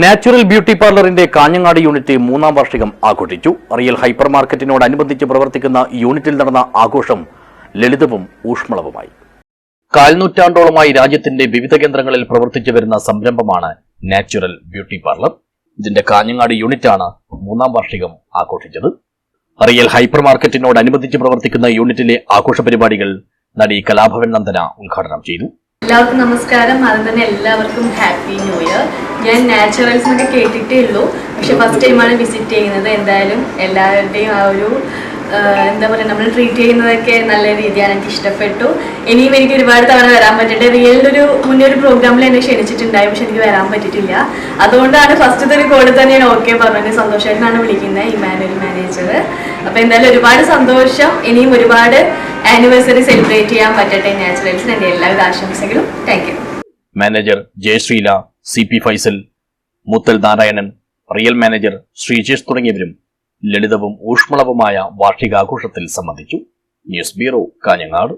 Natural beauty പാർലറിന്റെ Kanhangad unit മൂന്നാം വാർഷികം ആഘോഷിച്ചു. റിയൽ ഹൈപ്പർ മാർക്കറ്റിനോടനുബന്ധിച്ച് പ്രവർത്തിക്കുന്ന യൂണിറ്റിൽ നടന്ന ആഘോഷം ലളിതവും ഊഷ്മളവുമായി. കാൽനൂറ്റാണ്ടോളമായി രാജ്യത്തിന്റെ വിവിധ കേന്ദ്രങ്ങളിൽ പ്രവർത്തിച്ചു വരുന്ന സംരംഭമാണ് നാച്ചുറൽ ബ്യൂട്ടി പാർലർ. ഇതിന്റെ കാഞ്ഞങ്ങാട് യൂണിറ്റാണ് മൂന്നാം വാർഷികം ആഘോഷിച്ചത്. റിയൽ ഹൈപ്പർ മാർക്കറ്റിനോടനുബന്ധിച്ച് പ്രവർത്തിക്കുന്ന യൂണിറ്റിലെ ആഘോഷ പരിപാടികൾ നടി കലാഭവൻ നന്ദന ഉദ്ഘാടനം ചെയ്തു. എല്ലാവർക്കും നമസ്കാരം. അതുതന്നെ തന്നെ എല്ലാവർക്കും ഹാപ്പി ന്യൂ ഇയർ. ഞാൻ നാച്ചുറൽസ് എന്നൊക്കെ കേട്ടിട്ടേ ഉള്ളൂ. പക്ഷെ ഫസ്റ്റ് ടൈമാണ് വിസിറ്റ് ചെയ്യുന്നത്. എന്തായാലും എല്ലാവരുടെയും ആ ഒരു എന്താ പറയുക നമ്മൾ ട്രീറ്റ് ചെയ്യുന്നതൊക്കെ നല്ല രീതിയാണ് എനിക്ക് ഇഷ്ടപ്പെട്ടു. ഇനിയും എനിക്ക് ഒരുപാട് തവണ വരാൻ പറ്റിയിട്ട് ഒരു മുന്നേ ഒരു പ്രോഗ്രാമിൽ എന്നെ ക്ഷണിച്ചിട്ടുണ്ടായി. പക്ഷെ എനിക്ക് വരാൻ പറ്റിയിട്ടില്ല. അതുകൊണ്ടാണ് ഫസ്റ്റ് ഒരു കോൾ തന്നെ ഞാൻ ഓക്കെ പറഞ്ഞത്. സന്തോഷമായിട്ടാണ് വിളിക്കുന്നത് ഇമാനുവൽ മാനേജർ അപ്പോൾ എന്തായാലും ഒരുപാട് സന്തോഷം. ഇനിയും ഒരുപാട് ആനിവേഴ്സറി സെലിബ്രേറ്റ് ചെയ്യാൻ പറ്റട്ടെ നാച്ചുറൽസിന് എന്റെ എല്ലാവിധ ആശംസകളും. താങ്ക് യു മാനേജർ ജയശ്രീല സി പി ഫൈസൽ മുത്തൽ നാരായണൻ റിയൽ മാനേജർ ശ്രീജേഷ് തുടങ്ങിയവരും ലളിതവും ഊഷ്മളവുമായ വാർഷികാഘോഷത്തിൽ സംബന്ധിച്ചു. News bureau Kanhangad.